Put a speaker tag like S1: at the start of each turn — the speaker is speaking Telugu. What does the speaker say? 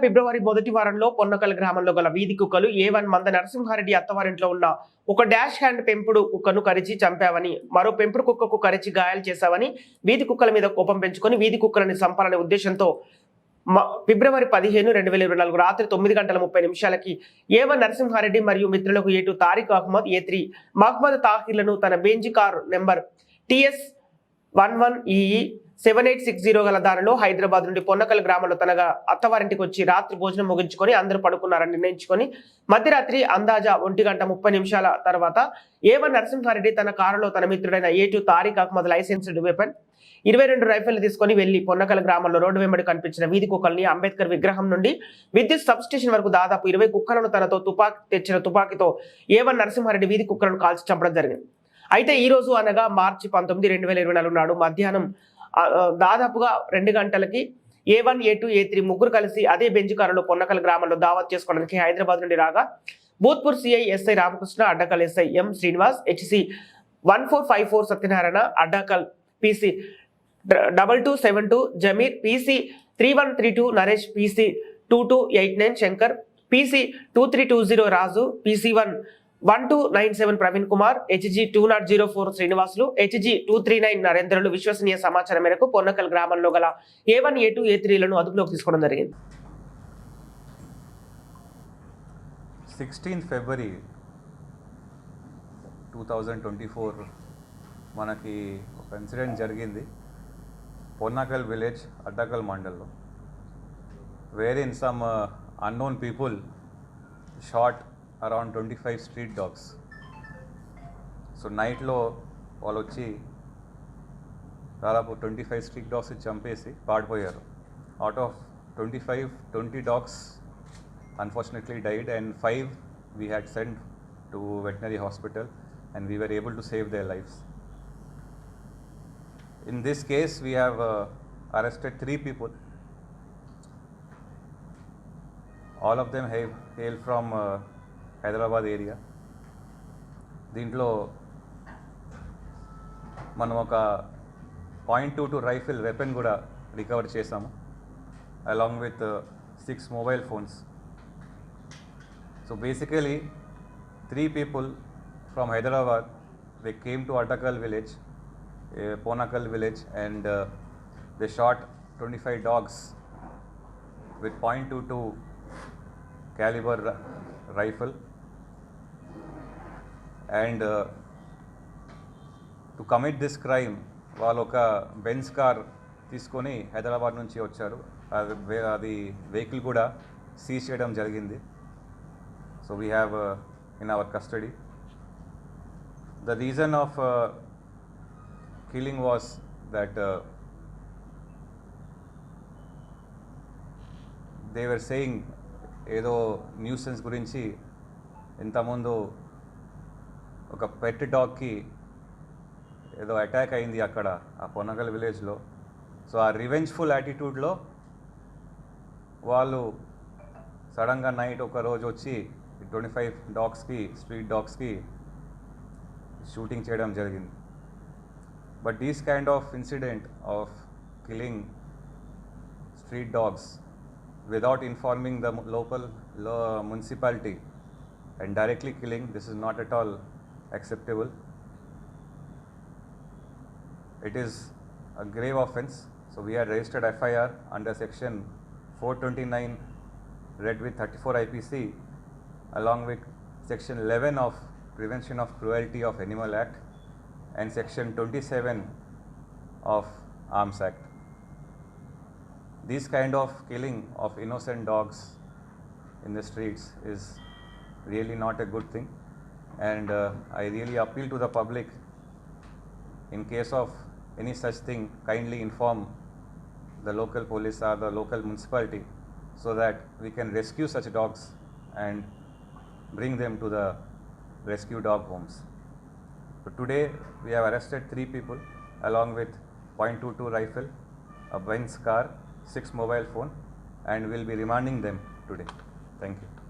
S1: ఫిబ్రవరి మొదటి వారంలో పొన్నకల్ గ్రామంలో గల వీధి కుక్కలు ఏ వన్ మంద నరసింహారెడ్డి అత్తవారింట్లో ఉన్న ఒక డాష్ హ్యాండ్ పెంపుడు కుక్కను కరిచి చంపావని మరో పెంపుడు కుక్కకు కరిచి గాయాలు చేశావని వీధి కుక్కల మీద కోపం పెంచుకొని వీధి కుక్కలను చంపాలనే ఉద్దేశంతో మ- ఫిబ్రవరి పదిహేను రెండు వేల ఇరవై నాలుగు రాత్రి తొమ్మిది గంటల ముప్పై నిమిషాలకి ఏవన్ నరసింహారెడ్డి మరియు మిత్రులకు A two Tariq Ahmed A three Mohammed తాహిర్లను తన Benz car number TS one one E E seven eight six zero గల దానిలో హైదరాబాద్ నుండి పొన్నకల్ గ్రామంలో తన అత్తవారింటికి వచ్చి రాత్రి భోజనం ముగించుకొని అందరూ పడుకున్నారని నిర్ణయించుకొని మధ్యరాత్రి అందాజా ఒంటి గంట ముప్పై నిమిషాల తర్వాత ఏవన్ నరసింహారెడ్డి తన కారులో తన మిత్రుడైన A two Ahmed licensed weapon ఇరవై రెండు రైఫిల్ తీసుకొని వెళ్ళి పొన్నకల్ గ్రామంలో రోడ్డు వెంబడి కనిపించిన వీధి కుక్కల్ని అంబేద్కర్ విగ్రహం నుండి విద్యుత్ సబ్ స్టేషన్ వరకు దాదాపు ఇరవై కుక్కలను తనతో తుపాకీ తెచ్చిన తుపాకీతో ఏవన్ నరసింహారెడ్డి వీధి కుక్కలను కాల్చి చంపడం జరిగింది. అయితే ఈ రోజు అనగా మార్చి పంతొమ్మిది రెండు వేల ఇరవై నాలుగు నాడు మధ్యాహ్నం దాదాపుగా రెండు గంటలకి A one A two A three ముగ్గురు కలిసి అదే బెంచ్ పొన్నకల్ గ్రామంలో దావత్ చేసుకోవడానికి హైదరాబాద్ నుండి రాగా Bhoothpur CI SI Ramakrishna Addakal SI M Srinivas HC one four five four Satyanarayana Addakal PC double two seven two Zameer PC three one three two Naresh PC two two eight nine Shankar PC two three two zero Raju PC one one two nine seven Praveen Kumar HG two naught zero four Srinivasulu HG two three nine Narendrulu విశ్వసనీయ సమాచారం మేరకు పొన్నకల్ గ్రామంలో గల ఏ వన్ ఏ టూ ఏ త్రీలను అదుపులోకి తీసుకోవడం జరిగింది.
S2: Sixteenth February two thousand twenty four మనకి ఒక ఇన్సిడెంట్ జరిగింది. పొన్నాకల్ విలేజ్ అడ్డకల్ మండల్లో where in some unknown people shot around twenty five street dogs so నైట్లో వాళ్ళు వచ్చి దాదాపు ట్వంటీ ఫైవ్ స్ట్రీట్ డాగ్స్ చంపేసి పాడిపోయారు out of twenty five twenty dogs unfortunately died and five we had sent to veterinary hospital and we were able to save their lives in this case we have uh, arrested three people all of them hail, hail from uh, Hyderabad area. దీంట్లో మనం ఒక point two two rifle weapon కూడా రికవర్ చేశాము along with six mobile phones. So basically three people from Hyderabad they came to Atakal village Ponakal village and they shot twenty five dogs with point two two calibre rifle. And to commit this crime వాళ్ళు ఒక బెన్స్ కార్ తీసుకొని హైదరాబాద్ నుంచి వచ్చారు. అది అది వెహికల్ కూడా సీజ్ చేయడం జరిగింది. So we have in our custody the reason of killing was that they were saying ఏదో న్యూసెన్స్ గురించి ఇంతకుముందు ఒక పెట్ డాగ్కి ఏదో అటాక్ అయింది అక్కడ ఆ పొన్నగల్ విలేజ్లో సో ఆ రివెంజ్ఫుల్ యాటిట్యూడ్లో వాళ్ళు సడన్గా నైట్ ఒక రోజు వచ్చి ట్వంటీ ఫైవ్ డాగ్స్కి స్ట్రీట్ డాగ్స్కి షూటింగ్ చేయడం జరిగింది. But these kind of incident of killing street dogs without informing the లోపల్ local lo- municipality and directly killing this is not at all acceptable. It is a grave offense. So we had registered fir under section 429 read with 34 ipc along with section 11 of prevention of cruelty of animal act and section 27 of arms act. This kind of killing of innocent dogs in the streets is really not a good thing and uh, i really appeal to the public in case of any such thing kindly inform the local police or the local municipality so that we can rescue such dogs and bring them to the rescue dog homes so today we have arrested three people along with .22 rifle, a Benz car, six mobile phone, and we'll be remanding them today. Thank you.